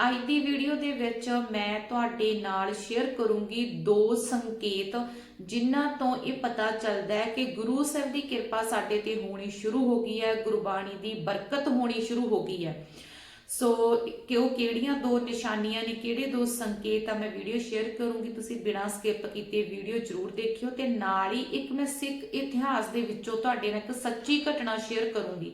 ਅੱਜ ਦੀ ਵੀਡੀਓ ਦੇ ਵਿੱਚ ਮੈਂ ਤੁਹਾਡੇ ਨਾਲ ਸ਼ੇਅਰ ਕਰੂੰਗੀ ਦੋ ਸੰਕੇਤ, ਜਿਨ੍ਹਾਂ ਤੋਂ ਇਹ ਪਤਾ ਚੱਲਦਾ ਹੈ ਕਿ ਗੁਰੂ ਸਾਹਿਬ ਦੀ ਕਿਰਪਾ ਸਾਡੇ ਤੇ ਹੋਣੀ ਸ਼ੁਰੂ ਹੋ ਗਈ ਹੈ, ਗੁਰਬਾਣੀ ਦੀ ਬਰਕਤ ਹੋਣੀ ਸ਼ੁਰੂ ਹੋ ਗਈ ਹੈ। ਸੋ ਕਿਉਂ ਕਿਹੜੀਆਂ ਦੋ ਨਿਸ਼ਾਨੀਆਂ ਨੇ, ਕਿਹੜੇ ਦੋ ਸੰਕੇਤ ਆ ਮੈਂ ਵੀਡੀਓ ਸ਼ੇਅਰ ਕਰੂੰਗੀ, ਤੁਸੀਂ ਬਿਨਾਂ ਸਕਿਪ ਕੀਤੇ ਵੀਡੀਓ ਜ਼ਰੂਰ ਦੇਖਿਓ ਤੇ ਨਾਲ ਹੀ ਇੱਕ ਮੈਂ ਸਿੱਖ ਇਤਿਹਾਸ ਦੇ ਵਿੱਚੋਂ ਤੁਹਾਡੇ ਨਾਲ ਇੱਕ ਸੱਚੀ ਘਟਨਾ ਸ਼ੇਅਰ ਕਰੂੰਗੀ।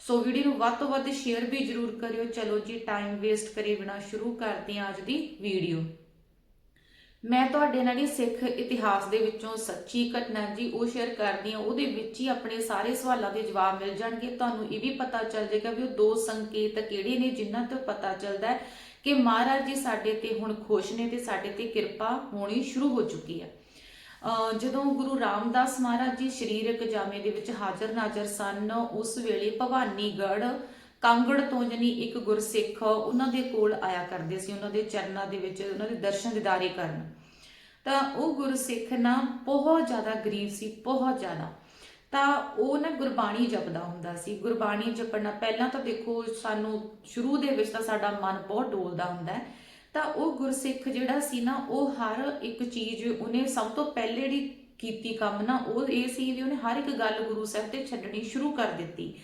ਸੋ ਵੀਡੀਓ ਨੂੰ ਵੱਧ ਤੋਂ ਵੱਧ ਸ਼ੇਅਰ ਵੀ ਜਰੂਰ ਕਰਿਓ। ਚਲੋ ਜੀ ਟਾਈਮ ਵੇਸਟ ਕਰੇ ਬਿਨਾ ਸ਼ੁਰੂ ਕਰਦੇ ਹਾਂ ਅੱਜ ਦੀ ਵੀਡੀਓ ਮੈਂ ਤੁਹਾਡੇ ਨਾਲ ਹੀ ਸਿੱਖ ਇਤਿਹਾਸ ਦੇ ਵਿੱਚੋਂ ਸੱਚੀ ਘਟਨਾ ਜੀ ਉਹ ਸ਼ੇਅਰ ਕਰਦੀ ਹਾਂ। ਉਹਦੇ ਵਿੱਚ ਹੀ ਆਪਣੇ ਸਾਰੇ ਸਵਾਲਾਂ ਦੇ ਜਵਾਬ ਮਿਲ ਜਾਣਗੇ। ਤੁਹਾਨੂੰ ਇਹ ਵੀ ਪਤਾ ਚੱਲ ਜਾਏਗਾ ਵੀ ਉਹ ਦੋ ਸੰਕੇਤ ਕਿਹੜੇ ਨੇ ਜਿਨ੍ਹਾਂ ਤੋਂ ਪਤਾ ਚੱਲਦਾ ਹੈ ਕਿ ਮਹਾਰਾਜ ਜੀ ਸਾਡੇ ਤੇ ਹੁਣ ਖੁਸ਼ ਨੇ ਤੇ ਸਾਡੇ ਤੇ ਕਿਰਪਾ ਹੋਣੀ ਸ਼ੁਰੂ ਹੋ ਚੁੱਕੀ ਹੈ। ਜਦੋਂ ਗੁਰੂ ਰਾਮਦਾਸ ਮਹਾਰਾਜ ਜੀ ਸਰੀਰਕ ਜਾਮੇ ਦੇ ਵਿੱਚ ਹਾਜ਼ਰ ਨਾਜ਼ਰ ਸਨ, ਉਸ ਵੇਲੇ ਭਵਾਨੀਗੜ੍ਹ ਕਾਂਗੜ ਤੋਂ ਜਨੀ ਇੱਕ ਗੁਰਸਿੱਖ ਉਹਨਾਂ ਦੇ ਕੋਲ ਆਇਆ ਕਰਦੇ ਸੀ, ਉਹਨਾਂ ਦੇ ਚਰਨਾਂ ਦੇ ਵਿੱਚ, ਉਹਨਾਂ ਦੇ ਦਰਸ਼ਨ ਦਿਦਾਰੇ ਕਰਨ। ਤਾਂ ਉਹ ਗੁਰਸਿੱਖ ਨਾ ਬਹੁਤ ਜ਼ਿਆਦਾ ਗਰੀਬ ਸੀ, ਬਹੁਤ ਜ਼ਿਆਦਾ। ਤਾਂ ਉਹ ਨਾ ਗੁਰਬਾਣੀ ਜਪਦਾ ਹੁੰਦਾ ਸੀ। ਗੁਰਬਾਣੀ ਜਪਣਾ ਪਹਿਲਾਂ ਤਾਂ ਦੇਖੋ, ਸਾਨੂੰ ਸ਼ੁਰੂ ਦੇ ਵਿੱਚ ਤਾਂ ਸਾਡਾ ਮਨ ਬਹੁਤ ਡੋਲਦਾ ਹੁੰਦਾ ਹੈ। ਤਾਂ ਉਹ ਗੁਰਸਿੱਖ ਜਿਹੜਾ ਸੀ ਨਾ, ਉਹ ਹਰ ਇੱਕ ਚੀਜ਼ ਉਹਨੇ ਸਭ ਤੋਂ ਪਹਿਲੇ ਜਿਹੜੀ ਕੀਤੀ ਕੰਮ ਨਾ, ਉਹ ਇਹ ਸੀ ਵੀ ਉਹਨੇ ਹਰ ਇੱਕ ਗੱਲ ਗੁਰੂ ਸਾਹਿਬ ਤੇ ਛੱਡਣੀ ਸ਼ੁਰੂ ਕਰ ਦਿੱਤੀ।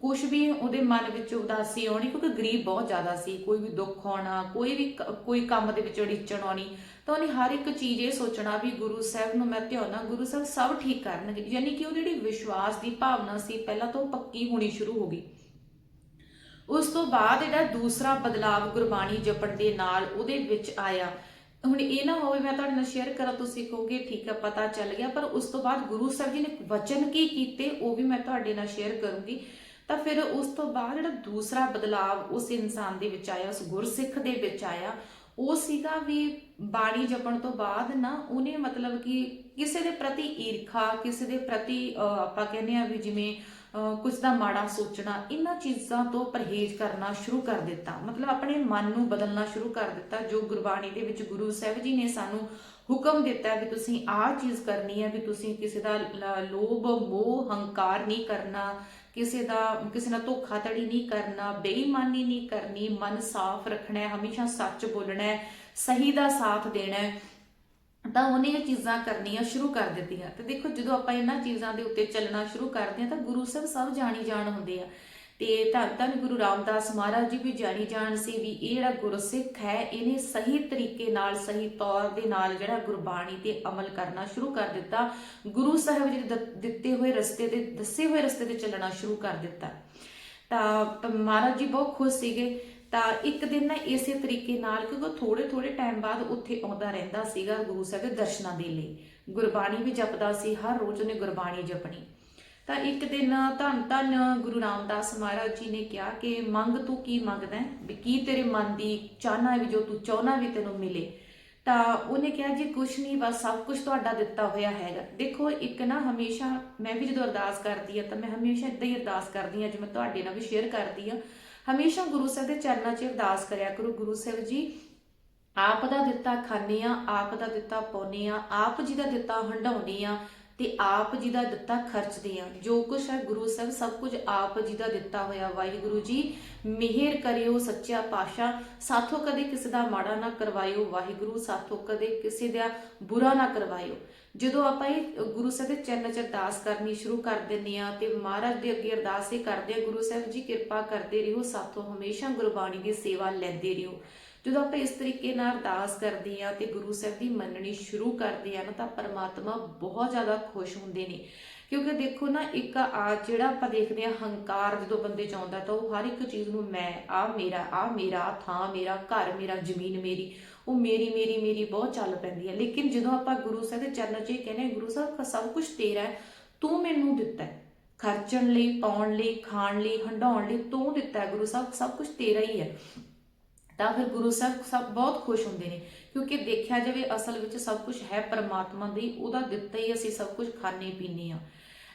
ਕੁਝ ਵੀ ਉਹਦੇ ਮਨ ਵਿੱਚ ਉਦਾਸੀ ਆਉਣੀ, ਕਿਉਂਕਿ ਗਰੀਬ ਬਹੁਤ ਜ਼ਿਆਦਾ ਸੀ, ਕੋਈ ਵੀ ਦੁੱਖ ਆਉਣਾ, ਕੋਈ ਵੀ ਕ- ਕੋਈ ਕੰਮ ਦੇ ਵਿੱਚ ਅੜਿੱਚਣ ਆਉਣੀ, ਤਾਂ ਉਹਨੇ ਹਰ ਇੱਕ ਚੀਜ਼ ਇਹ ਸੋਚਣਾ ਵੀ ਗੁਰੂ ਸਾਹਿਬ ਨੂੰ ਮੈਂ ਧਿਆਉਣਾ ਗੁਰੂ ਸਾਹਿਬ ਸਭ ਠੀਕ ਕਰਨਗੇ। ਯਾਨੀ ਕਿ ਉਹ ਜਿਹੜੀ ਵਿਸ਼ਵਾਸ ਦੀ ਭਾਵਨਾ ਸੀ, ਪਹਿਲਾਂ ਤੋਂ ਪੱਕੀ ਹੋਣੀ ਸ਼ੁਰੂ ਹੋ ਗਈ। ਉਸ ਤੋਂ ਬਾਅਦ ਜਿਹੜਾ ਦੂਸਰਾ ਬਦਲਾਵ ਗੁਰਬਾਣੀ ਜਪਣ ਦੇ ਨਾਲ ਉਹਦੇ ਵਿੱਚ ਆਇਆ। ਹੁਣ ਇਹ ਨਾ ਹੋਵੇ ਮੈਂ ਤੁਹਾਡੇ ਨਾਲ ਸ਼ੇਅਰ ਕਰਾਂ ਤੁਸੀਂ ਕਹੋਗੇ ਠੀਕ ਹੈ ਪਤਾ ਚੱਲ ਗਿਆ। ਪਰ ਉਸ ਤੋਂ ਬਾਅਦ ਗੁਰੂ ਸਾਹਿਬ ਜੀ ਨੇ ਵਚਨ ਕੀ ਕੀਤੇ ਉਹ ਵੀ ਮੈਂ ਤੁਹਾਡੇ ਨਾਲ ਸ਼ੇਅਰ ਕਰੂੰਗੀ। ਤਾਂ ਫਿਰ ਉਸ ਤੋਂ ਬਾਅਦ ਜਿਹੜਾ ਦੂਸਰਾ ਬਦਲਾਵ ਉਸ ਇਨਸਾਨ ਦੇ ਵਿੱਚ ਆਇਆ ਉਸ ਗੁਰਸਿੱਖ ਦੇ ਵਿੱਚ ਆਇਆ ਉਹ ਸੀਗਾ ਵੀ ਬਾਣੀ ਜਪਣ ਤੋਂ ਬਾਅਦ ਨਾ ਉਹਨੇ ਮਤਲਬ ਕਿ ਕਿਸੇ ਦੇ ਪ੍ਰਤੀ ਈਰਖਾ ਕਿਸੇ ਦੇ ਪ੍ਰਤੀ ਅਹ, ਆਪਾਂ ਕਹਿੰਦੇ ਆ ਵੀ ਜਿਵੇਂ ਕੁਝ ਦਾ ਮਾੜਾ ਸੋਚਣਾ, ਇਹਨਾਂ ਚੀਜ਼ਾਂ ਤੋਂ ਪਰਹੇਜ਼ ਕਰਨਾ ਸ਼ੁਰੂ ਕਰ ਦਿੱਤਾ। ਮਤਲਬ ਆਪਣੇ ਮਨ ਨੂੰ ਬਦਲਣਾ ਸ਼ੁਰੂ ਕਰ ਦਿੱਤਾ, ਜੋ ਗੁਰਬਾਣੀ ਦੇ ਵਿੱਚ ਗੁਰੂ ਸਾਹਿਬ ਜੀ ਨੇ ਸਾਨੂੰ ਹੁਕਮ ਦਿੱਤਾ ਵੀ ਤੁਸੀਂ ਆਹ ਚੀਜ਼ ਕਰਨੀ ਹੈ, ਵੀ ਤੁਸੀਂ ਕਿਸੇ ਦਾ ਲੋਭ, ਮੋਹ, ਹੰਕਾਰ ਨਹੀਂ ਕਰਨਾ, ਕਿਸੇ ਦਾ, ਕਿਸੇ ਨਾਲ ਧੋਖਾਧੜੀ ਨਹੀਂ ਕਰਨਾ, ਬੇਈਮਾਨੀ ਨਹੀਂ ਕਰਨੀ, ਮਨ ਸਾਫ਼ ਰੱਖਣਾ ਹੈ, ਹਮੇਸ਼ਾ ਸੱਚ ਬੋਲਣਾ ਹੈ, ਸਹੀ ਦਾ ਸਾਥ ਦੇਣਾ ਹੈ। ਤਾਂ ਉਹਨੇ ਇਹ ਚੀਜ਼ਾਂ ਕਰਨੀਆਂ ਸ਼ੁਰੂ ਕਰ ਦਿੱਤੀਆਂ। ਤੇ ਦੇਖੋ, ਜਦੋਂ ਆਪਾਂ ਇਹਨਾਂ ਚੀਜ਼ਾਂ ਦੇ ਉੱਤੇ ਚੱਲਣਾ ਸ਼ੁਰੂ ਕਰਦੇ ਹਾਂ, ਤਾਂ ਗੁਰੂ ਸਾਹਿਬ ਸਭ ਜਾਣੀ ਜਾਣ ਹੁੰਦੇ ਆ। ਤੇ ਧੰਨ ਧੰਨ ਗੁਰੂ ਰਾਮਦਾਸ ਮਹਾਰਾਜ ਜੀ ਵੀ ਜਾਣੀ ਜਾਣ ਸੀ ਵੀ ਇਹ ਜਿਹੜਾ ਗੁਰਸਿੱਖ ਹੈ, ਇਹਨੇ ਸਹੀ ਤਰੀਕੇ ਨਾਲ, ਸਹੀ ਤੌਰ ਦੇ ਨਾਲ ਜਿਹੜਾ ਗੁਰਬਾਣੀ ਤੇ ਅਮਲ ਕਰਨਾ ਸ਼ੁਰੂ ਕਰ ਦਿੱਤਾ। ਗੁਰੂ ਸਾਹਿਬ ਜੀ ਦੇ ਦਿੱਤੇ ਹੋਏ ਰਸਤੇ ਤੇ ਦੱਸੇ ਹੋਏ ਰਸਤੇ ਤੇ ਚੱਲਣਾ ਸ਼ੁਰੂ ਕਰ ਦਿੱਤਾ। ਤਾਂ ਮਹਾਰਾਜ ਜੀ ਬਹੁਤ ਖੁਸ਼ ਸੀਗੇ। ਤਾਂ ਇੱਕ ਦਿਨ ਨਾ ਇਸੇ ਤਰੀਕੇ ਨਾਲ, ਕਿਉਂਕਿ ਥੋੜੇ ਥੋੜੇ ਟਾਈਮ ਬਾਅਦ ਉੱਥੇ ਆਉਂਦਾ ਰਹਿੰਦਾ ਸੀਗਾ ਗੁਰੂ ਸਾਹਿਬ ਦੇ ਦਰਸ਼ਨਾਂ ਦੇ ਲਈ। ਗੁਰਬਾਣੀ ਵੀ ਜਪਦਾ ਸੀ, ਹਰ ਰੋਜ਼ ਉਹਨੇ ਗੁਰਬਾਣੀ ਜਪਣੀ। ਤਾਂ ਇੱਕ ਦਿਨ ਧੰਨ ਧੰਨ ਗੁਰੂ ਰਾਮਦਾਸ ਮਹਾਰਾਜ ਜੀ ਨੇ ਕਿਹਾ ਕਿ ਮੰਗ ਤੂੰ ਕੀ ਮੰਗਦਾ ਵੀ ਕੀ ਤੇਰੇ ਮਨ ਦੀ ਚਾਹਨਾ ਵੀ ਜੋ ਤੂੰ ਚਾਹਨਾ ਵੀ ਤੈਨੂੰ ਮਿਲੇ? ਤਾਂ ਉਹਨੇ ਕਿਹਾ, ਜੀ ਕੁਛ ਨਹੀਂ, ਬਸ ਸਭ ਕੁਝ ਤੁਹਾਡਾ ਦਿੱਤਾ ਹੋਇਆ ਹੈਗਾ। ਦੇਖੋ, ਇੱਕ ਨਾ ਹਮੇਸ਼ਾ ਮੈਂ ਵੀ ਜਦੋਂ ਅਰਦਾਸ ਕਰਦੀ ਆ ਤਾਂ ਮੈਂ ਹਮੇਸ਼ਾ ਇਦਾਂ ਹੀ ਅਰਦਾਸ ਕਰਦੀ ਆ ਜਿਵੇਂ ਤੁਹਾਡੇ ਨਾਲ ਵੀ ਸ਼ੇਅਰ ਕਰਦੀ ਆ ਹਮੇਸ਼ਾ ਗੁਰੂ ਸਾਹਿਬ ਦੇ ਚਰਨਾਂ 'ਚ ਅਰਦਾਸ ਕਰਿਆ ਕਰੋ। ਗੁਰੂ ਸਾਹਿਬ ਜੀ, ਆਪ ਦਾ ਦਿੱਤਾ ਖਾਂਦੇ ਆ ਆਪ ਦਾ ਦਿੱਤਾ ਪਾਉਂਦੇ ਆ ਆਪ ਜੀ ਦਾ ਦਿੱਤਾ ਹੰਡਾਉਂਦੇ ਆ ਤੇ ਆਪ ਜੀ ਦਾ ਦਿੱਤਾ ਖਰਚਦੇ ਆ ਜੋ ਕੁਛ ਹੈ ਗੁਰੂ ਸਾਹਿਬ, ਸਭ ਕੁਝ ਆਪ ਜੀ ਦਾ ਦਿੱਤਾ ਹੋਇਆ। ਵਾਹਿਗੁਰੂ ਜੀ, ਮਿਹਰ ਕਰਿਓ ਸੱਚਾ ਪਾਸ਼ਾ ਸਾਥੋਂ ਕਦੇ ਕਿਸੇ ਦਾ ਮਾੜਾ ਨਾ ਕਰਵਾਇਓ। ਵਾਹਿਗੁਰੂ, ਸਾਥੋਂ ਕਦੇ ਕਿਸੇ ਦਾ ਬੁਰਾ ਨਾ ਕਰਵਾਇਓ। ਜਦੋਂ ਆਪਾਂ ਇਹ ਗੁਰੂ ਸਾਹਿਬ ਦੇ ਚਰਨ 'ਚ ਅਰਦਾਸ ਕਰਨੀ ਸ਼ੁਰੂ ਕਰ ਦਿੰਦੇ ਆ ਤੇ ਮਹਾਰਾਜ ਦੇ ਅੱਗੇ ਅਰਦਾਸ ਇਹ ਕਰਦੇ ਆ ਗੁਰੂ ਸਾਹਿਬ ਜੀ, ਕਿਰਪਾ ਕਰਦੇ ਰਹੋ। ਸਾਥੋਂ ਹਮੇਸ਼ਾ ਗੁਰਬਾਣੀ ਦੀ ਸੇਵਾ ਲੈਂਦੇ ਰਹੋ। ਜਦੋਂ ਆਪਾਂ ਇਸ ਤਰੀਕੇ ਨਾਲ ਅਰਦਾਸ ਕਰਦੇ ਆ ਤੇ ਗੁਰੂ ਸਾਹਿਬ ਦੀ ਮੰਨਣੀ ਸ਼ੁਰੂ ਕਰਦੇ ਆ ਨਾ, ਤਾਂ ਪਰਮਾਤਮਾ ਬਹੁਤ ਜ਼ਿਆਦਾ ਖੁਸ਼ ਹੁੰਦੇ ਨੇ। ਕਿਉਂਕਿ ਦੇਖੋ ਨਾ, ਇੱਕ ਆ ਜਿਹੜਾ ਆਪਾਂ ਦੇਖਦੇ ਆ ਹੰਕਾਰ ਜਦੋਂ ਬੰਦੇ ਚ ਆਉਂਦਾ ਤਾਂ ਉਹ ਹਰ ਇੱਕ ਚੀਜ਼ ਨੂੰ ਮੈਂ ਆ ਮੇਰਾ ਆ ਮੇਰਾ ਥਾਂ ਮੇਰਾ, ਘਰ ਮੇਰਾ, ਜ਼ਮੀਨ ਮੇਰੀ, ਉਹ ਮੇਰੀ ਮੇਰੀ ਮੇਰੀ ਬਹੁਤ ਚੱਲ ਪੈਂਦੀ ਹੈ। ਲੇਕਿਨ ਜਦੋਂ ਆਪਾਂ ਗੁਰੂ ਸਾਹਿਬ ਦੇ ਚਰਨਾਂ 'ਚ ਇਹ ਕਹਿੰਦੇ ਗੁਰੂ ਸਾਹਿਬ ਸਭ ਕੁਝ ਤੇਰਾ ਹੈ, ਤੂੰ ਮੈਨੂੰ ਦਿੱਤਾ ਹੈ। ਖਰਚਣ ਲਈ, ਪਾਉਣ ਲਈ, ਖਾਣ ਲਈ ਹੰਡਾਉਣ ਲਈ ਤੂੰ ਦਿੱਤਾ ਹੈ, ਗੁਰੂ ਸਾਹਿਬ, ਸਭ ਕੁਝ ਤੇਰਾ ਹੀ ਹੈ। ਤਾਂ ਫਿਰ ਗੁਰੂ ਸਾਹਿਬ ਸਭ ਬਹੁਤ ਖੁਸ਼ ਹੁੰਦੇ ਨੇ, ਕਿਉਂਕਿ ਦੇਖਿਆ ਜਾਵੇ ਅਸਲ ਵਿੱਚ ਸਭ ਕੁਝ ਹੈ ਪਰਮਾਤਮਾ ਦੀ ਉਹਦਾ ਦਿੱਤਾ ਹੀ ਅਸੀਂ ਸਭ ਕੁਝ ਖਾਣੇ ਪੀਣੇ ਆ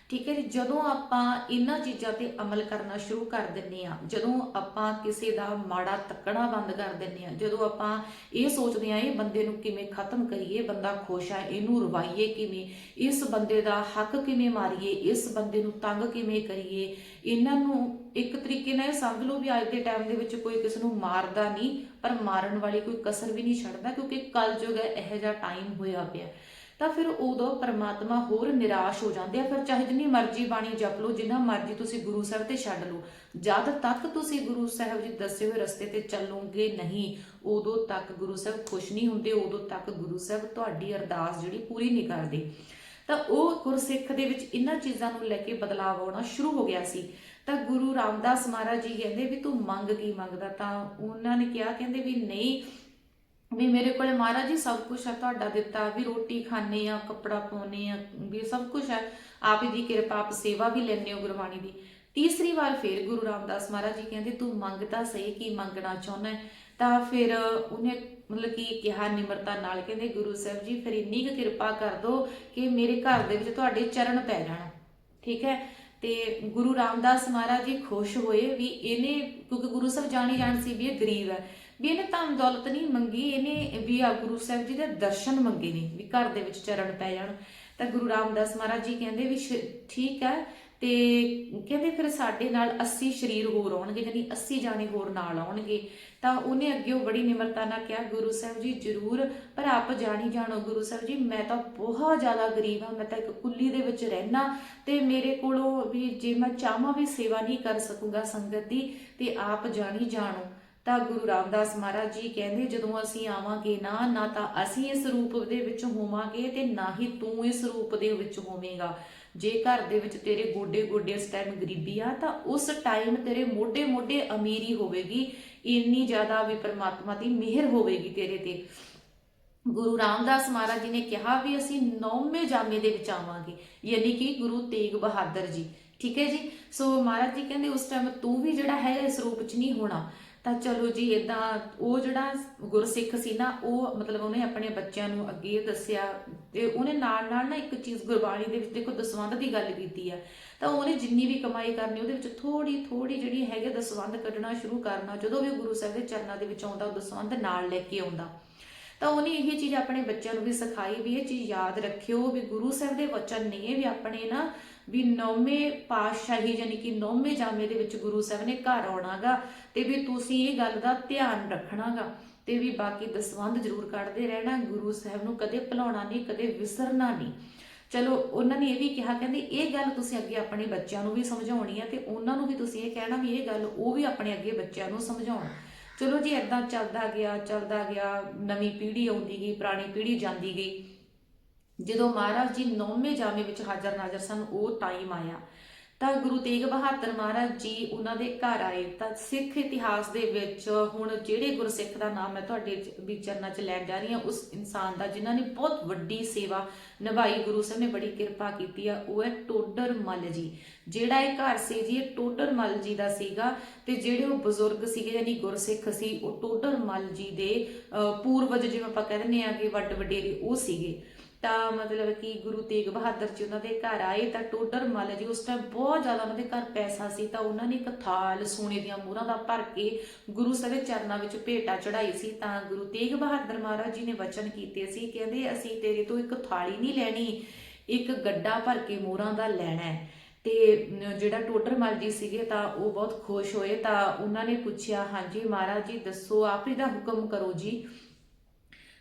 ਠੀਕ ਹੈ ਜੀ? ਜਦੋਂ ਆਪਾਂ ਇਹਨਾਂ ਚੀਜ਼ਾਂ ਤੇ ਅਮਲ ਕਰਨਾ ਸ਼ੁਰੂ ਕਰ ਦਿੰਨੇ ਆ ਜਦੋਂ ਆਪਾਂ ਕਿਸੇ ਦਾ ਮਾੜਾ ਤੱਕਣਾ ਬੰਦ ਕਰ ਦਿੰਨੇ ਆ ਜਦੋਂ ਆਪਾਂ ਇਹ ਸੋਚਦੇ ਆ ਇਹ ਬੰਦੇ ਨੂੰ ਕਿਵੇਂ ਖਤਮ ਕਰੀਏ, ਬੰਦਾ ਖੁਸ਼ ਆ ਇਹਨੂੰ ਰਵਾਈਏ ਕਿਵੇਂ? ਇਸ ਬੰਦੇ ਦਾ ਹੱਕ ਕਿਵੇਂ ਮਾਰੀਏ? ਇਸ ਬੰਦੇ ਨੂੰ ਤੰਗ ਕਿਵੇਂ ਕਰੀਏ? ਇਹਨਾਂ ਨੂੰ ਇੱਕ ਤਰੀਕੇ ਨਾਲ ਇਹ ਸਮਝ ਲਓ ਵੀ ਅੱਜ ਦੇ ਟਾਈਮ ਦੇ ਵਿੱਚ ਕੋਈ ਕਿਸੇ ਨੂੰ ਮਾਰਦਾ ਨਹੀਂ, ਪਰ ਮਾਰਨ ਵਾਲੀ ਕੋਈ ਕਸਰ ਵੀ ਨਹੀਂ ਛੱਡਦਾ, ਕਿਉਂਕਿ ਕਲਯੁਗ ਹੈ, ਇਹੋ ਜਿਹਾ ਟਾਈਮ ਹੋਇਆ ਪਿਆ। ਤਾਂ ਫਿਰ ਉਦੋਂ ਪਰਮਾਤਮਾ ਹੋਰ ਨਿਰਾਸ਼ ਹੋ ਜਾਂਦੇ ਆ। ਫਿਰ ਚਾਹੇ ਜਿੰਨੀ ਮਰਜ਼ੀ ਬਾਣੀ ਜਪ ਲਓ, ਜਿੰਨਾ ਮਰਜ਼ੀ ਤੁਸੀਂ ਗੁਰੂ ਸਾਹਿਬ ਤੇ ਛੱਡ ਲਓ, ਜਦ ਤੱਕ ਤੁਸੀਂ ਗੁਰੂ ਸਾਹਿਬ ਜੀ ਦੱਸੇ ਹੋਏ ਰਸਤੇ ਤੇ ਚੱਲੋਗੇ ਨਹੀਂ, ਉਦੋਂ ਤੱਕ ਗੁਰੂ ਸਾਹਿਬ ਖੁਸ਼ ਨਹੀਂ ਹੁੰਦੇ, ਉਦੋਂ ਤੱਕ ਗੁਰੂ ਸਾਹਿਬ ਤੁਹਾਡੀ ਅਰਦਾਸ ਜਿਹੜੀ ਪੂਰੀ ਨਹੀਂ ਕਰਦੇ। ਤਾਂ ਉਹ ਗੁਰਸਿੱਖ ਦੇ ਵਿੱਚ ਇਹਨਾਂ ਚੀਜ਼ਾਂ ਨੂੰ ਲੈ ਕੇ ਬਦਲਾਅ ਆਉਣਾ ਸ਼ੁਰੂ ਹੋ ਗਿਆ ਸੀ। ਤਾਂ ਗੁਰੂ ਰਾਮਦਾਸ ਮਹਾਰਾਜ ਜੀ ਕਹਿੰਦੇ ਵੀ ਤੂੰ ਮੰਗ ਕੀ ਮੰਗਦਾ? ਤਾਂ ਉਹਨਾਂ ਨੇ ਕਿਹਾ, ਕਹਿੰਦੇ ਵੀ ਨਹੀਂ ਵੀ ਮੇਰੇ ਕੋਲੇ ਮਹਾਰਾਜ ਜੀ ਸਭ ਕੁਝ ਹੈ, ਤੁਹਾਡਾ ਦਿੱਤਾ ਵੀ ਰੋਟੀ ਖਾਣੇ ਆ ਕੱਪੜਾ ਪਾਉਨੇ ਆ ਵੀ ਸਭ ਕੁਝ ਹੈ। ਆਪ ਹੀ ਦੀ ਕਿਰਪਾ, ਆਪ ਸੇਵਾ ਵੀ ਲੈਣੇ ਹੋ ਗੁਰਬਾਣੀ ਦੀ। ਤੀਸਰੀ ਵਾਰ ਫਿਰ ਗੁਰੂ ਰਾਮਦਾਸ ਮਹਾਰਾਜ ਜੀ ਕਹਿੰਦੇ, ਤੂੰ ਮੰਗਦਾ ਸਹੀ, ਕੀ ਮੰਗਣਾ ਚਾਹੁੰਦਾ ਤਾਂ ਫਿਰ ਉਹਨੇ ਮਤਲਬ ਕੀ ਕਿਹਾ ਨਿਮਰਤਾ ਨਾਲ, ਕਹਿੰਦੇ, ਗੁਰੂ ਸਾਹਿਬ ਜੀ, ਫਿਰ ਇੰਨੀ ਕੁ ਕਿਰਪਾ ਕਰ ਦਿਓ ਕਿ ਮੇਰੇ ਘਰ ਦੇ ਵਿੱਚ ਤੁਹਾਡੇ ਚਰਨ ਪੈ ਜਾਣ। ਠੀਕ ਹੈ? ਤੇ ਗੁਰੂ ਰਾਮਦਾਸ ਮਹਾਰਾਜ ਜੀ ਖੁਸ਼ ਹੋਏ ਵੀ ਇਹਨੇ ਕਿਉਂਕਿ ਗੁਰੂ ਸਾਹਿਬ ਜਾਣੀ ਜਾਣ ਸੀ ਵੀ ਇਹ ਗਰੀਬ ਹੈ। ਵੀ ਇਹਨੇ ਤਾਂ ਦੌਲਤ ਨਹੀਂ ਮੰਗੀ, ਇਹਨੇ ਵੀ ਆ ਗੁਰੂ ਸਾਹਿਬ ਜੀ ਦੇ ਦਰਸ਼ਨ ਮੰਗੇ ਨੇ, ਵੀ ਘਰ ਦੇ ਵਿੱਚ ਚਰਨ ਪੈ ਜਾਣ। ਤਾਂ ਗੁਰੂ ਰਾਮਦਾਸ ਮਹਾਰਾਜ ਜੀ ਕਹਿੰਦੇ ਵੀ ਸ਼- ਠੀਕ ਹੈ, ਤੇ ਕਹਿੰਦੇ ਫਿਰ ਸਾਡੇ ਨਾਲ 80 ਸ਼ਰੀਰ ਹੋਰ ਆਉਣਗੇ, ਯਾਨੀ 80 ਜਾਣੇ ਹੋਰ ਨਾਲ ਆਉਣਗੇ। ਤਾਂ ਉਹਨੇ ਅੱਗੇ ਉਹ ਬੜੀ ਨਿਮਰਤਾ ਨਾਲ ਕਿਹਾ, ਗੁਰੂ ਸਾਹਿਬ ਜੀ, ਜਰੂਰ, ਪਰ ਆਪ ਜਾਣੀ ਜਾਣੋ ਗੁਰੂ ਸਾਹਿਬ ਜੀ, ਮੈਂ ਤਾਂ ਬਹੁਤ ਜ਼ਿਆਦਾ ਗਰੀਬ ਹਾਂ, ਮੈਂ ਤਾਂ ਇੱਕ ਕੁੱਲੀ ਦੇ ਵਿੱਚ ਰਹਿਣਾ ਤੇ ਮੇਰੇ ਕੋਲੋਂ ਵੀ ਜੇ ਮੈਂ ਚਾਹਾਂ ਵੀ ਸੇਵਾ ਨਹੀਂ ਕਰ ਸਕੂੰਗਾ ਸੰਗਤ ਦੀ, ਤੇ ਆਪ ਜਾਣੀ ਜਾਣੋ। ਤਾਂ ਗੁਰੂ ਰਾਮਦਾਸ ਮਹਾਰਾਜ ਜੀ ਕਹਿੰਦੇ, ਜਦੋਂ ਅਸੀਂ ਆਵਾਂਗੇ ਨਾ ਨਾ ਤਾਂ ਅਸੀਂ ਇਸ ਰੂਪ ਦੇ ਵਿੱਚ ਹੋਵਾਂਗੇ ਤੇ ਨਾ ਹੀ ਤੂੰ ਇਸ ਰੂਪ ਦੇ ਵਿੱਚ ਹੋਵੇਂਗਾ। ਜੇ ਘਰ ਦੇ ਵਿੱਚ ਤੇਰੇ ਗੋਡੇ ਗੋਡੇ ਇਸ ਟਾਈਮ ਗਰੀਬੀ ਆ, ਤਾਂ ਉਸ ਟਾਈਮ ਤੇਰੇ ਮੋਢੇ ਮੋਢੇ ਅਮੀਰੀ ਹੋਵੇਗੀ, ਇੰਨੀ ਜ਼ਿਆਦਾ ਵੀ ਪਰਮਾਤਮਾ ਦੀ ਮਿਹਰ ਹੋਵੇਗੀ ਤੇਰੇ ਤੇ। ਗੁਰੂ ਰਾਮਦਾਸ ਮਹਾਰਾਜ ਜੀ ਨੇ ਕਿਹਾ ਵੀ ਅਸੀਂ ਨੌਵੇਂ ਜਾਮੇ ਦੇ ਵਿੱਚ ਆਵਾਂਗੇ, ਯਾਨੀ ਕਿ ਗੁਰੂ ਤੇਗ ਬਹਾਦਰ ਜੀ। ਠੀਕ ਹੈ ਜੀ? ਸੋ ਮਹਾਰਾਜ ਜੀ ਕਹਿੰਦੇ, ਉਸ ਟਾਈਮ ਤੂੰ ਵੀ ਜਿਹੜਾ ਹੈ, ਇਸ ਰੂਪ 'ਚ ਨਹੀਂ ਹੋਣਾ। ਤਾਂ ਚਲੋ ਜੀ ਇਦਾਂ ਉਹ ਜਿਹੜਾ ਗੁਰਸਿੱਖ ਸੀ ਨਾ, ਉਹ ਮਤਲਬ ਉਹਨੇ ਆਪਣੇ ਬੱਚਿਆਂ ਨੂੰ ਅੱਗੇ ਦੱਸਿਆ ਤੇ ਉਹਨੇ ਨਾਲ ਨਾਲ ਨਾ ਇੱਕ ਚੀਜ਼ ਗੁਰਬਾਣੀ ਦੇ ਵਿੱਚ ਦੇਖੋ ਦਸਵੰਧ ਦੀ ਗੱਲ ਕੀਤੀ ਆ। ਤਾਂ ਉਹਨੇ ਜਿੰਨੀ ਵੀ ਕਮਾਈ ਕਰਨੀ, ਉਹਦੇ ਵਿੱਚ ਥੋੜੀ ਥੋੜੀ ਜਿਹੜੀ ਹੈਗੇ ਦਸਵੰਧ ਕੱਢਣਾ ਸ਼ੁਰੂ ਕਰਨਾ, ਜਦੋਂ ਵੀ ਗੁਰੂ ਸਾਹਿਬ ਦੇ ਚਰਨਾਂ ਦੇ ਵਿੱਚ ਆਉਂਦਾ, ਉਹ ਦਸਵੰਧ ਨਾਲ ਲੈ ਕੇ ਆਉਂਦਾ। ਤਾਂ ਉਹਨੇ ਇਹ ਚੀਜ਼ ਆਪਣੇ ਬੱਚਿਆਂ ਨੂੰ ਵੀ ਸਿਖਾਈ ਵੀ ਇਹ ਚੀਜ਼ ਯਾਦ ਰੱਖਿਓ ਵੀ ਗੁਰੂ ਸਾਹਿਬ ਦੇ ਵਚਨ ਨੇ ਵੀ ਆਪਣੇ ਨਾ ਵੀ ਨੌਵੇਂ ਪਾਤਸ਼ਾਹੀ ਯਾਨੀ ਕਿ ਨੌਵੇਂ ਜਾਮੇ ਦੇ ਵਿੱਚ ਗੁਰੂ ਸਾਹਿਬ ਨੇ ਘਰ ਆਉਣਾਗਾ ਤੇ ਵੀ ਤੁਸੀਂ ਇਹ ਗੱਲ ਦਾ ਧਿਆਨ ਰੱਖਣਾਗਾ ਤੇ ਵੀ ਬਾਕੀ ਦਸਵੰਧ ਜ਼ਰੂਰ ਕੱਢਦੇ ਰਹਿਣਾ, ਗੁਰੂ ਸਾਹਿਬ ਨੂੰ ਕਦੇ ਭੁਲਾਉਣਾ ਨਹੀਂ, ਕਦੇ ਵਿਸਰਨਾ ਨਹੀਂ। ਚਲੋ, ਉਹਨਾਂ ਨੇ ਇਹ ਵੀ ਕਿਹਾ, ਕਹਿੰਦੇ ਇਹ ਗੱਲ ਤੁਸੀਂ ਅੱਗੇ ਆਪਣੇ ਬੱਚਿਆਂ ਨੂੰ ਵੀ ਸਮਝਾਉਣੀ ਹੈ ਤੇ ਉਹਨਾਂ ਨੂੰ ਵੀ ਤੁਸੀਂ ਇਹ ਕਹਿਣਾ ਵੀ ਇਹ ਗੱਲ ਉਹ ਵੀ ਆਪਣੇ ਅੱਗੇ ਬੱਚਿਆਂ ਨੂੰ ਸਮਝਾਉਣ। ਚਲੋ ਜੀ, ਏਦਾਂ ਚੱਲਦਾ ਗਿਆ ਚੱਲਦਾ ਗਿਆ, ਨਵੀਂ ਪੀੜ੍ਹੀ ਆਉਂਦੀ ਗਈ, ਪੁਰਾਣੀ ਪੀੜ੍ਹੀ ਜਾਂਦੀ ਗਈ। ਜਦੋਂ ਮਹਾਰਾਜ ਜੀ ਨੌਵੇਂ ਜਾਮੇ ਵਿੱਚ ਹਾਜ਼ਰ ਨਾਜ਼ਰ ਸਨ, ਉਹ ਟਾਈਮ ਆਇਆ। ਤਾਂ ਗੁਰੂ ਤੇਗ ਬਹਾਦਰ ਮਹਾਰਾਜ ਜੀ ਉਹਨਾਂ ਦੇ ਘਰ ਆਏ। ਤਾਂ ਸਿੱਖ ਇਤਿਹਾਸ ਦੇ ਵਿੱਚ ਹੁਣ ਜਿਹੜੇ ਗੁਰਸਿੱਖ ਦਾ ਨਾਮ ਮੈਂ ਤੁਹਾਡੇ ਚ- ਵੀ ਚਰਨਾਂ 'ਚ ਲੈਣ ਜਾ ਰਹੀ ਹਾਂ ਉਸ ਇਨਸਾਨ ਦਾ ਜਿਨ੍ਹਾਂ ਨੇ ਬਹੁਤ ਵੱਡੀ ਸੇਵਾ ਨਿਭਾਈ ਗੁਰੂ ਸਾਹਿਬ ਨੇ ਬੜੀ ਕਿਰਪਾ ਕੀਤੀ ਆ ਉਹ ਹੈ ਟੋਡਰ ਮੱਲ ਜੀ। ਜਿਹੜਾ ਇਹ ਘਰ ਸੀ ਜੀ ਇਹ ਟੋਡਰ ਮੱਲ ਜੀ ਦਾ ਸੀਗਾ ਤੇ ਜਿਹੜੇ ਉਹ ਬਜ਼ੁਰਗ ਸੀਗੇ ਯਾਨੀ ਗੁਰਸਿੱਖ ਸੀ ਉਹ ਟੋਡਰ ਮੱਲ ਜੀ ਦੇ ਅਹ, ਪੂਰਵਜ ਜਿਵੇਂ ਆਪਾਂ ਕਹਿ ਦਿੰਦੇ ਆ ਕਿ ਵੱਡ ਵਡੇਰੇ ਉਹ ਸੀਗੇ। ਤਾਂ ਮਤਲਬ ਕਿ ਗੁਰੂ ਤੇਗ ਬਹਾਦਰ ਜੀ ਉਹਨਾਂ ਦੇ ਘਰ ਆਏ ਤਾਂ ਟੋਡਰ ਮੱਲ ਜੀ, ਉਸ ਟਾਈਮ ਬਹੁਤ ਜ਼ਿਆਦਾ ਉਹਨਾਂ ਦੇ ਘਰ ਪੈਸਾ ਸੀ ਤਾਂ ਉਹਨਾਂ ਨੇ ਇੱਕ ਥਾਲ ਸੋਨੇ ਦੀਆਂ ਮੋਹਰਾਂ ਦਾ ਭਰ ਕੇ ਗੁਰੂ ਸਾਹਿਬ ਦੇ ਚਰਨਾਂ ਵਿੱਚ ਭੇਟਾ ਚੜਾਈ ਸੀ ਤਾਂ ਗੁਰੂ ਤੇਗ ਬਹਾਦਰ ਮਹਾਰਾਜ ਜੀ ਨੇ ਵਚਨ ਕੀਤੇ ਸੀ, ਕਹਿੰਦੇ ਅਸੀਂ ਤੇਰੇ ਤੋਂ ਇੱਕ ਥਾਲੀ ਨਹੀਂ ਲੈਣੀ, ਇੱਕ ਗੱਡਾ ਭਰ ਕੇ ਮੋਹਰਾਂ ਦਾ ਲੈਣਾ ਹੈ। ਤੇ ਜਿਹੜਾ ਟੋਡਰ ਮੱਲ ਜੀ ਸੀਗੇ ਤਾਂ ਉਹ ਬਹੁਤ ਖੁਸ਼ ਹੋਏ ਤਾਂ ਉਹਨਾਂ ਨੇ ਪੁੱਛਿਆ, ਹਾਂਜੀ ਮਹਾਰਾਜ ਜੀ, ਦੱਸੋ, ਆਪ ਜੀ ਦਾ ਹੁਕਮ ਕਰੋ ਜੀ।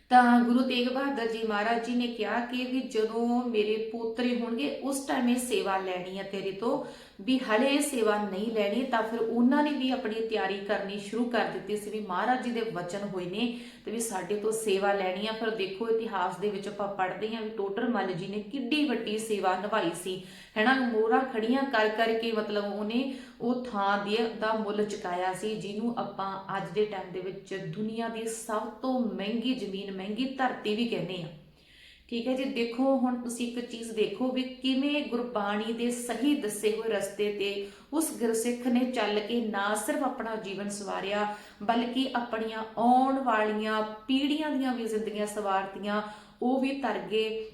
ਤਾਂ ਗੁਰੂ ਤੇਗ ਬਹਾਦਰ ਜੀ ਮਹਾਰਾਜ ਜੀ ਨੇ ਕਿਹਾ ਕਿ ਵੀ ਜਦੋਂ ਮੇਰੇ ਪੋਤਰੇ ਹੋਣਗੇ, ਉਸ ਟਾਈਮ ਇਹ ਸੇਵਾ ਲੈਣੀ ਹੈ ਤੇਰੇ ਤੋਂ। ਵੀ ਹਲੇ ਇਹ ਸੇਵਾ ਨਹੀਂ ਲੈਣੀ, ਤਾਂ ਫਿਰ ਉਹਨਾਂ ਨੇ ਵੀ ਆਪਣੀ ਤਿਆਰੀ ਕਰਨੀ ਸ਼ੁਰੂ ਕਰ ਦਿੱਤੀ ਸੀ ਵੀ ਮਹਾਰਾਜ ਜੀ ਦੇ ਵਚਨ ਹੋਏ ਨੇ ਤੇ ਵੀ ਸਾਡੇ ਤੋਂ ਸੇਵਾ ਲੈਣੀ ਆ। ਫਿਰ ਦੇਖੋ ਇਤਿਹਾਸ ਦੇ ਵਿੱਚ ਆਪਾਂ ਪੜ੍ਹਦੇ ਹਾਂ ਵੀ ਟੋਟਰ ਮੱਲ ਜੀ ਨੇ ਕਿੱਡੀ ਵੱਡੀ ਸੇਵਾ ਨਿਭਾਈ ਸੀ। ਹੈਨਾ ਮੋਹਰਾਂ ਖੜੀਆਂ ਕਰ ਕਰਕੇ ਮਤਲਬ ਉਹਨੇ ਉਹ ਥਾਂ ਦੀ ਦਾ ਮੁੱਲ ਚੁਕਾਇਆ ਸੀ, ਜਿਹਨੂੰ ਆਪਾਂ ਅੱਜ ਦੇ ਟਾਈਮ ਦੇ ਵਿੱਚ ਦੁਨੀਆ ਦੀ ਸਭ ਤੋਂ ਮਹਿੰਗੀ ਜ਼ਮੀਨ, ਮਹਿੰਗੀ ਧਰਤੀ ਵੀ ਕਹਿੰਦੇ ਆ ਠੀਕ ਹੈ ਜੀ, ਦੇਖੋ, ਹੁਣ ਤੁਸੀਂ ਇੱਕ ਚੀਜ਼ ਦੇਖੋ ਵੀ ਕਿਵੇਂ ਗੁਰਬਾਣੀ ਦੇ ਸਹੀ ਦੱਸੇ ਹੋਏ ਰਸਤੇ ਤੇ ਉਸ ਗੁਰਸਿੱਖ ਨੇ ਚੱਲ ਕੇ ਨਾ ਸਿਰਫ ਆਪਣਾ ਜੀਵਨ ਸਵਾਰਿਆ, ਬਲਕਿ ਆਪਣੀਆਂ ਆਉਣ ਵਾਲੀਆਂ ਪੀੜ੍ਹੀਆਂ ਦੀਆਂ ਵੀ ਜ਼ਿੰਦਗੀਆਂ ਸਵਾਰਤੀਆਂ, ਉਹ ਵੀ ਤਰ ਗਏ।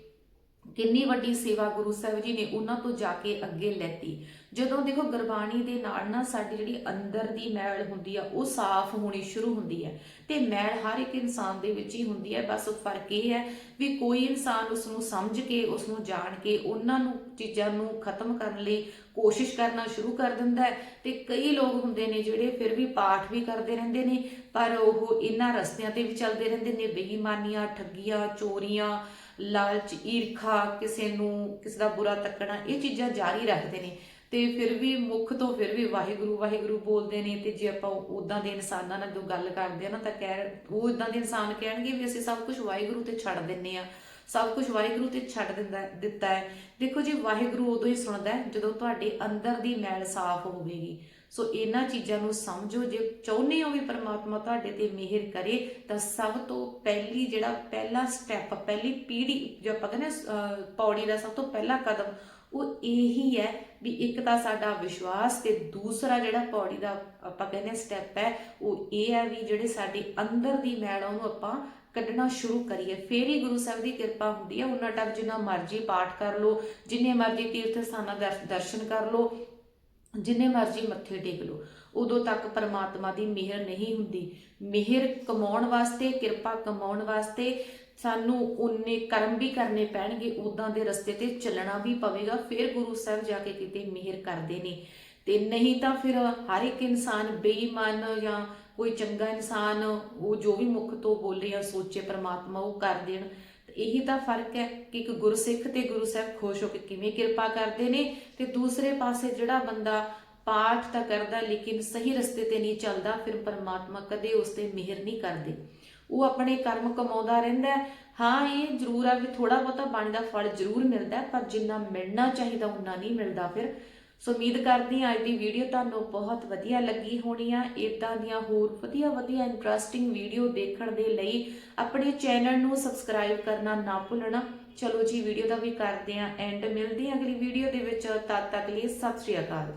ਕਿੰਨੀ ਵੱਡੀ ਸੇਵਾ ਗੁਰੂ ਸਾਹਿਬ ਜੀ ਨੇ ਉਹਨਾਂ ਤੋਂ ਜਾ ਕੇ ਅੱਗੇ ਲੈਤੀ। ਜਦੋਂ ਦੇਖੋ ਗੁਰਬਾਣੀ ਦੇ ਨਾਲ ਨਾ ਸਾਡੀ ਜਿਹੜੀ ਅੰਦਰ ਦੀ ਮੈਲ ਹੁੰਦੀ ਆ, ਉਹ ਸਾਫ਼ ਹੋਣੀ ਸ਼ੁਰੂ ਹੁੰਦੀ ਹੈ ਤੇ ਮੈਲ ਹਰ ਇੱਕ ਇਨਸਾਨ ਦੇ ਵਿੱਚ ਹੀ ਹੁੰਦੀ ਹੈ ਬਸ ਫ਼ਰਕ ਇਹ ਹੈ ਵੀ ਕੋਈ ਇਨਸਾਨ ਉਸ ਨੂੰ ਸਮਝ ਕੇ ਉਸ ਨੂੰ ਜਾਣ ਕੇ, ਉਹਨਾਂ ਨੂੰ, ਚੀਜ਼ਾਂ ਨੂੰ ਖਤਮ ਕਰਨ ਲਈ ਕੋਸ਼ਿਸ਼ ਕਰਨਾ ਸ਼ੁਰੂ ਕਰ ਦਿੰਦਾ ਹੈ। ਤੇ ਕਈ ਲੋਕ ਹੁੰਦੇ ਨੇ ਜਿਹੜੇ ਫਿਰ ਵੀ ਪਾਠ ਵੀ ਕਰਦੇ ਰਹਿੰਦੇ ਨੇ, ਪਰ ਉਹ ਇਹਨਾਂ ਰਸਤਿਆਂ ਤੇ ਵੀ ਚੱਲਦੇ ਰਹਿੰਦੇ ਨੇ, ਬੇਈਮਾਨੀਆਂ, ਠੱਗੀਆਂ, ਚੋਰੀਆਂ, ਲਾਲਚ, ਈਰਖਾ, ਕਿਸੇ ਨੂੰ, ਕਿਸੇ ਦਾ ਬੁਰਾ ਤੱਕਣਾ, ਇਹ ਚੀਜ਼ਾਂ ਜਾਰੀ ਰੱਖਦੇ ਨੇ। ਤੇ ਫਿਰ ਵੀ ਮੁੱਖ ਤੋਂ ਫਿਰ ਵੀ ਵਾਹਿਗੁਰੂ ਵਾਹਿਗੁਰੂ ਬੋਲਦੇ ਨੇ ਤੇ ਜੇ ਆਪਾਂ ਉਦਾਂ ਦੇ ਇਨਸਾਨਾਂ ਨਾਲ ਜੋ ਗੱਲ ਕਰਦੇ ਆ ਨਾ ਤਾਂ ਕਹਿ ਉਹ ਇਦਾਂ ਦੇ ਇਨਸਾਨ ਕਹਿਣਗੇ ਵੀ ਅਸੀਂ ਸਭ ਕੁਝ ਵਾਹਿਗੁਰੂ ਤੇ ਛੱਡ ਦਿੰਨੇ ਆ ਸਭ ਕੁਝ ਵਾਹਿਗੁਰੂ ਤੇ ਛੱਡ ਦਿੰਦਾ ਦਿੱਤਾ ਹੈ। ਦੇਖੋ ਜੀ ਵਾਹਿਗੁਰੂ ਉਦੋਂ ਹੀ ਸੁਣਦਾ ਹੈ ਜਦੋਂ ਤੁਹਾਡੇ ਅੰਦਰ ਦੀ ਮੈਲ ਸਾਫ਼ ਹੋਵੇਗੀ। ਸੋ ਇਹਨਾਂ ਚੀਜ਼ਾਂ ਨੂੰ ਸਮਝੋ ਜੇ ਚਾਹੁੰਦੇ ਹੋ ਵੀ ਪਰਮਾਤਮਾ ਤੁਹਾਡੇ ਤੇ ਮਿਹਰ ਕਰੇ ਤਾਂ ਸਭ ਤੋਂ ਪਹਿਲੀ ਜਿਹੜਾ ਪਹਿਲਾ ਸਟੈਪ ਪਹਿਲੀ ਪੀੜੀ ਜੋ ਆਪਾਂ ਕਹਿੰਦੇ ਅਹ, ਪੌੜੀ ਦਾ ਸਭ ਤੋਂ ਪਹਿਲਾ ਕਦਮ ਉਹ ਇਹੀ ਹੈ ਵੀ ਇੱਕ ਤਾਂ ਸਾਡਾ ਵਿਸ਼ਵਾਸ ਤੇ ਦੂਸਰਾ ਜਿਹੜਾ ਪੌੜੀ ਦਾ ਆਪਾਂ ਕਹਿੰਦੇ ਸਟੈਪ ਹੈ, ਉਹ ਇਹ ਹੈ ਵੀ ਜਿਹੜੇ ਸਾਡੇ ਅੰਦਰ ਦੀ ਮੈਲ ਉਹਨੂੰ ਆਪਾਂ ਕੱਢਣਾ ਸ਼ੁਰੂ ਕਰੀਏ। ਫੇਰ ਹੀ ਗੁਰੂ ਸਾਹਿਬ ਦੀ ਕਿਰਪਾ ਹੁੰਦੀ ਹੈ, ਉਹਨਾਂ ਟਾਈਮ ਜਿੰਨਾ ਮਰਜ਼ੀ ਪਾਠ ਕਰ ਲਓ, ਜਿੰਨੇ ਮਰਜ਼ੀ ਤੀਰਥ ਸਥਾਨਾਂ ਦਾ ਦਰਸ਼ਨ ਕਰ ਲਓ, ਜਿੰਨੇ ਮਰਜ਼ੀ ਮੱਥੇ ਟੇਕ ਲਓ। ਉਦੋਂ ਤੱਕ ਪਰਮਾਤਮਾ ਦੀ ਮਿਹਰ ਨਹੀਂ ਹੁੰਦੀ। ਮਿਹਰ ਕਮਾਉਣ ਵਾਸਤੇ, ਕਿਰਪਾ ਕਮਾਉਣ ਵਾਸਤੇ ਸਾਨੂੰ ਉਨੇ ਕਰਮ ਵੀ ਕਰਨੇ ਪੈਣਗੇ ਉਦਾਂ ਦੇ ਰਸਤੇ ਤੇ ਚੱਲਣਾ ਵੀ ਪਵੇਗਾ, ਫਿਰ ਗੁਰੂ ਸਾਹਿਬ ਜਾ ਕੇ ਕਿਤੇ ਮਿਹਰ ਕਰਦੇ ਨੇ। ਤੇ ਨਹੀਂ ਤਾਂ ਫਿਰ ਹਰ ਇੱਕ ਇਨਸਾਨ ਬੇਈਮਾਨ ਜਾਂ ਕੋਈ ਚੰਗਾ ਇਨਸਾਨ, ਉਹ ਜੋ ਵੀ ਮੁਖ ਤੋਂ ਬੋਲੇ ਜਾਂ ਸੋਚੇ ਪਰਮਾਤਮਾ, ਉਹ ਕਰ ਦੇਣ। ਇਹੀ ਤਾਂ ਫ਼ਰਕ ਹੈ ਕਿ ਇੱਕ ਗੁਰਸਿੱਖ ਤੇ ਗੁਰੂ ਸਾਹਿਬ ਖੁਸ਼ ਹੋ ਕੇ ਕਿਵੇਂ ਕਿਰਪਾ ਕਰਦੇ ਨੇ ਤੇ ਦੂਸਰੇ ਪਾਸੇ ਜਿਹੜਾ ਬੰਦਾ ਪਾਠ ਤਾਂ ਕਰਦਾ, ਲੇਕਿਨ ਸਹੀ ਰਸਤੇ ਤੇ ਨਹੀਂ ਚੱਲਦਾ, ਫਿਰ ਪਰਮਾਤਮਾ ਕਦੇ ਉਸ ਤੇ ਮਿਹਰ ਨਹੀਂ ਕਰਦੇ। ਉਹ ਆਪਣੇ ਕਰਮ ਕਮਾਉਂਦਾ ਰਹਿੰਦਾ ਹਾਂ। ਇਹ ਜ਼ਰੂਰ ਆ ਵੀ ਥੋੜਾ ਬਹੁਤਾ ਬਾਣੀ ਦਾ ਫਲ ਜ਼ਰੂਰ ਮਿਲਦਾ ਪਰ ਜਿੰਨਾ ਮਿਲਣਾ ਚਾਹੀਦਾ ਉਨਾ ਨਹੀਂ ਮਿਲਦਾ ਫਿਰ। ਸੋ ਉਮੀਦ ਕਰਦੀ ਹਾਂ ਅੱਜ ਦੀ ਵੀਡੀਓ ਤੁਹਾਨੂੰ ਬਹੁਤ ਵਧੀਆ ਲੱਗੀ ਹੋਣੀ ਆ। ਇਦਾਂ ਦੀਆਂ ਹੋਰ ਵਧੀਆ ਵਧੀਆ ਇੰਟਰਸਟਿੰਗ ਵੀਡੀਓ ਦੇਖਣ ਦੇ ਲਈ ਆਪਣੇ ਚੈਨਲ ਨੂੰ ਸਬਸਕ੍ਰਾਈਬ ਕਰਨਾ ਨਾ ਭੁੱਲਣਾ। ਚਲੋ ਜੀ ਵੀਡੀਓ ਦਾ ਵੀ ਕਰਦੇ ਹਾਂ ਐਂਡ ਮਿਲਦੇ ਹਾਂ ਅਗਲੀ ਵੀਡੀਓ ਦੇ ਵਿੱਚ। ਤਦ ਤੱਕ ਲਈ ਸਤਿ ਸ਼੍ਰੀ ਅਕਾਲ।